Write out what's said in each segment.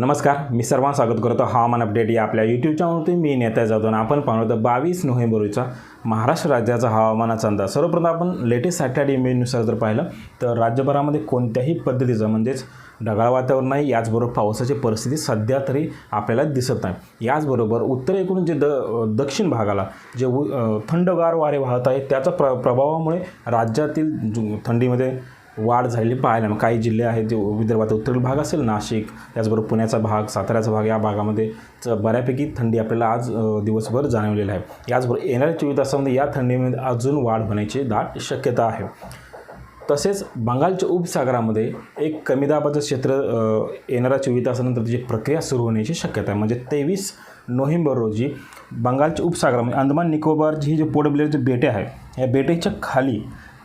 नमस्कार मी सर्वांना स्वागत करतो. हवामान अपडेट या आपल्या यूट्यूब चॅनलवरती मी नेता जातो आणि आपण पाहणार होतो बावीस नोव्हेंबर रोजीचा महाराष्ट्र राज्याचा हवामानाचा अंदाज. सर्वप्रथम आपण लेटेस्ट सॅटर्डे इमेजनुसार जर पाहिलं तर राज्यभरामध्ये कोणत्याही पद्धतीचं म्हणजेच ढगाळ वातावरण नाही. याचबरोबर पावसाची परिस्थिती सध्या तरी आपल्याला दिसत नाही. याचबरोबर उत्तरेकडून जे द दक्षिण भागाला जे उ थंडगार वारे वाहत आहेत त्याच्या प्र प्रभावामुळे राज्यातील थंडीमध्ये वाढ झालेली पाहायला मग काही जिल्हे आहेत जे विदर्भात उत्तरेकडील भाग असेल नाशिक त्याचबरोबर पुण्याचा भाग साताऱ्याचा भाग या भागामध्ये बऱ्यापैकी थंडी आपल्याला आज दिवसभर जाणवलेली आहे. याचबरोबर येणाऱ्या चोवीस तासामध्ये या थंडीमध्ये अजून वाढ होण्याची दाट शक्यता आहे. तसेच बंगालच्या उपसागरामध्ये एक कमी दाबाचं क्षेत्र येणाऱ्या चोवीस तासानंतर त्याची प्रक्रिया सुरू होण्याची शक्यता आहे. म्हणजे तेवीस नोव्हेंबर रोजी बंगालच्या उपसागरामध्ये अंदमान निकोबारची ही जे पोर्टब्लेअर जे बेटे आहे या बेटेच्या खाली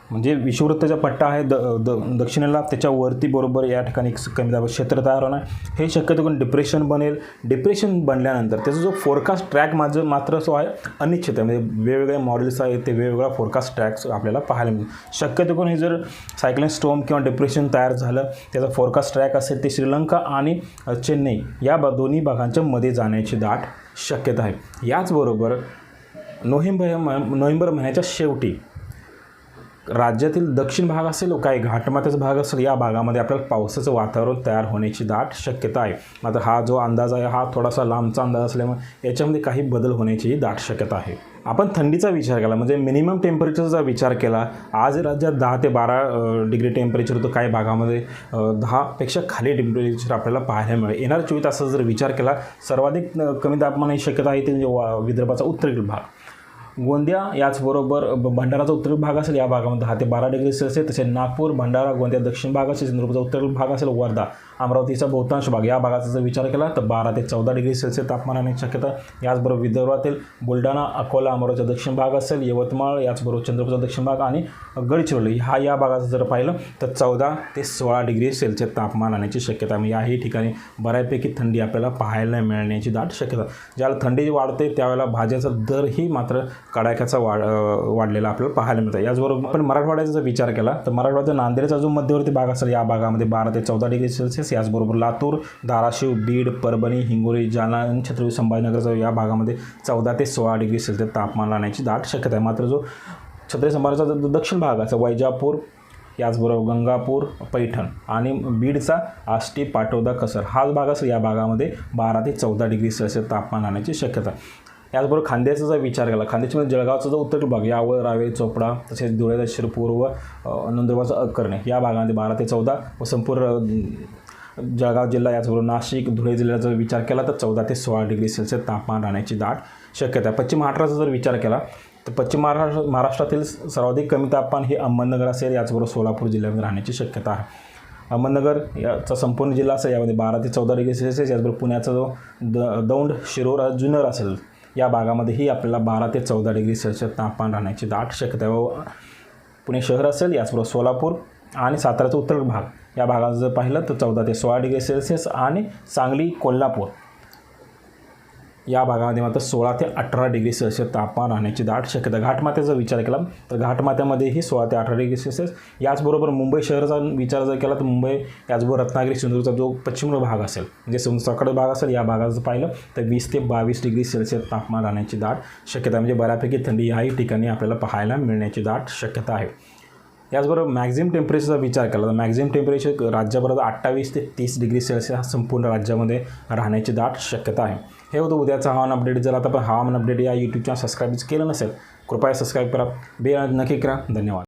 म्हणजे विषुववृत्ताचा पट्टा आहे द द दक्षिणेला त्याच्यावरती बरोबर या ठिकाणी कमी दाब क्षेत्र तयार होणार हे शक्यतो करून डिप्रेशन बनेल. डिप्रेशन बनल्यानंतर त्याचा जो फोरकास्ट ट्रॅक माझं मात्र जो आहे अनिश्चित आहे. म्हणजे वेगवेगळे मॉडेल्स आहेत ते वेगवेगळा फोरकास्ट ट्रॅक्स आपल्याला पाहायला मिळेल शक्यतो करून हे जर सायक्लिंग स्टोम किंवा डिप्रेशन तयार झालं त्याचा फोरकास्ट ट्रॅक असेल ते श्रीलंका आणि चेन्नई या दोन्ही भागांच्या मध्ये जाण्याची दाट शक्यता आहे. याचबरोबर नोव्हेंबर नोव्हेंबर महिन्याच्या शेवटी राज्यातील दक्षिण भाग असेल हो, काही घाटमाथ्याचा भाग असेल या भागामध्ये आपल्याला पावसाचं वातावरण तयार होण्याची दाट शक्यता आहे. मात्र हा जो अंदाज आहे हा थोडासा लांबचा अंदाज असल्यामुळे याच्यामध्ये काही बदल होण्याची दाट शक्यता आहे. आपण थंडीचा विचार केला म्हणजे मिनिमम टेम्परेचरचा विचार केला आज राज्यात दहा ते बारा डिग्री टेम्परेचर होतं काही भागामध्ये दहापेक्षा खाली टेम्परेचर आपल्याला पाहायला मिळेल. येणाऱ्या चोवीस तासाचा जर विचार केला सर्वाधिक कमी तापमानाची शक्यता आहे ते म्हणजे वा- विदर्भाचा उत्तरेकडील भाग गोंदिया याचबरोबर भंडाराचा उत्तर भाग असेल या भागामध्ये. दहा ते बारा डिग्री सेल्सिअस तसेच नागपूर भंडारा गोंदिया दक्षिण भाग असेल. सिंधुदुर्गचा उत्तर भाग असेल वर्धा. अमरावतीचा बहुतांश भाग या भागाचा जर विचार केला तर बारा ते चौदा डिग्री सेल्सिअस तापमानाने शक्यता याचबरोबर विदर्भातील बुलढाणा अकोला अमरावतीचा दक्षिण भाग असेल यवतमाळ याचबरोबर चंद्रपूरचा दक्षिण भाग आणि गडचिरोली हा या भागाचा जर पाहिलं तर चौदा ते सोळा डिग्री सेल्सिअस तापमान आणण्याची शक्यता आहे. याही ठिकाणी बऱ्यापैकी थंडी आपल्याला पाहायला मिळण्याची दाट शक्यता. ज्याला थंडी वाढते त्यावेळेला भाज्याचा दरही मात्र कडाक्याचा वाढ वाढलेला आपल्याला पाहायला मिळतं. याचबरोबर आपण मराठवाड्याचा जर विचार केला तर मराठवाड्याचा नांदेडचा जो मध्यवर्ती भाग असेल या भागामध्ये बारा ते चौदा डिग्री सेल्सिअस याचबरोबर लातूर धाराशिव बीड परभणी हिंगोली जालना आणि छत्रपती संभाजीनगर या भागामध्ये चौदा ते सोळा डिग्री सेल्सिअस तापमान राहण्याची दाट शक्यता आहे. मात्र जो छत्रपती संभाजीचा जो दक्षिण भाग असा वैजापूर याचबरोबर गंगापूर पैठण आणि बीडचा आष्टी पाटोदा कसर हाच भाग असेल या भागामध्ये बारा ते चौदा डिग्री सेल्सिअस तापमान राहण्याची शक्यता याचबरोबर खांद्याचा जर विचार केला खांद्याच्यामध्ये जळगावचा जो उत्तर भाग यावर रावेर चोपडा तसेच धुळ्याचा शिरपूर व नंदुरबारचा अकरणे या भागामध्ये बारा ते चौदा व संपूर्ण जळगाव जिल्हा याचबरोबर नाशिक धुळे जिल्ह्याचा जर विचार केला तर चौदा ते सोळा डिग्री सेल्सिअस तापमान राहण्याची दाट शक्यता आहे. पश्चिम महाराष्ट्राचा जर विचार केला तर पश्चिम महाराष्ट्र महाराष्ट्रातील सर्वाधिक कमी तापमान हे अहमदनगर असेल याचबरोबर सोलापूर जिल्ह्यामध्ये राहण्याची शक्यता आहे. अहमदनगर याचा संपूर्ण जिल्हा असेल यामध्ये बारा ते चौदा डिग्री सेल्सिअस याचबरोबर पुण्याचा जो द दौंड शिरोर जुन्नर असेल या भागामध्येही आपल्याला बारा ते चौदा डिग्री सेल्सिअस तापमान राहण्याची दाट शक्यता आहे. व पुणे शहर असेल याचबरोबर सोलापूर आणि साताऱ्याचा उत्तर भाग. या भागाचं जर पाहिलं तर चौदा ते सोळा डिग्री सेल्सिअस आणि सांगली कोल्हापूर. या भागामध्ये मात्र सोळा ते अठरा डिग्री सेल्सिअस तापमान राहण्याची दाट शक्यता. घाटमाथ्याचा विचार केला तर घाटमाथ्यामध्येही सोळा ते अठरा डिग्री सेल्सिअस. याचबरोबर मुंबई शहराचा विचार जर केला तर मुंबई याचबरोबर रत्नागिरी सिंधुदुर्गचा जो पश्चिम भाग असेल म्हणजे सकाळ भाग असेल या भागात जर पाहिलं तर वीस ते बावीस डिग्री सेल्सिअस तापमान राहण्याची दाट शक्यता म्हणजे बऱ्यापैकी थंडी याही ठिकाणी आपल्याला पाहायला मिळण्याची दाट शक्यता आहे. याचबरोबर मॅक्झिमम टेम्परेचरचा विचार केला तर मॅक्झिमम टेम्परेचर राज्याभरात अठ्ठावीस ते तीस डिग्री सेल्सिअस हा संपूर्ण राज्यामध्ये राहण्याची दाट शक्यता आहे. हे होतं उद्याचं हवामान अपडेट जर आता आपण हवामान अपडेट या यूट्यूब चॅनल सबस्क्राईब केलं नसेल कृपया सबस्क्राईब करा. बे नक्की करा. धन्यवाद.